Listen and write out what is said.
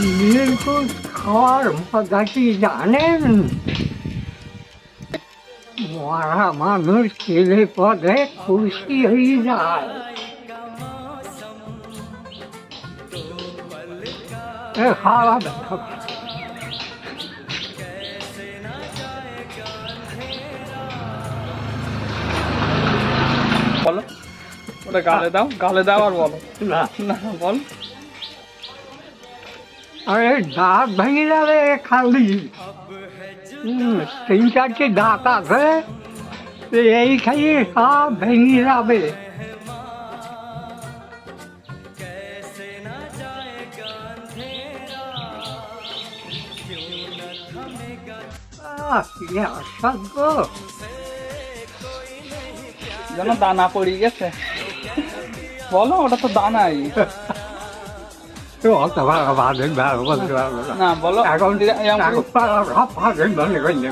নীলকুঠ খাওয়ার মজা কি জানেন মরা মানুষ খেলে পদে খুশি হয়ে যায় খাওয়া বলো। ওটা গালে দাও গালে দাও আর বলো। না। না বল। আরে দাঁত ভেঙে যাবে খালি। তিন চারটে দাঁত আছে এই খাইয়ে সব ভেঙে যাবে। যেন দানা পড়ে গেছে। বলো ওটা তো দানাই। 这我好可把人八了我操大那不今天哎呀我操大哥他八点半了你说你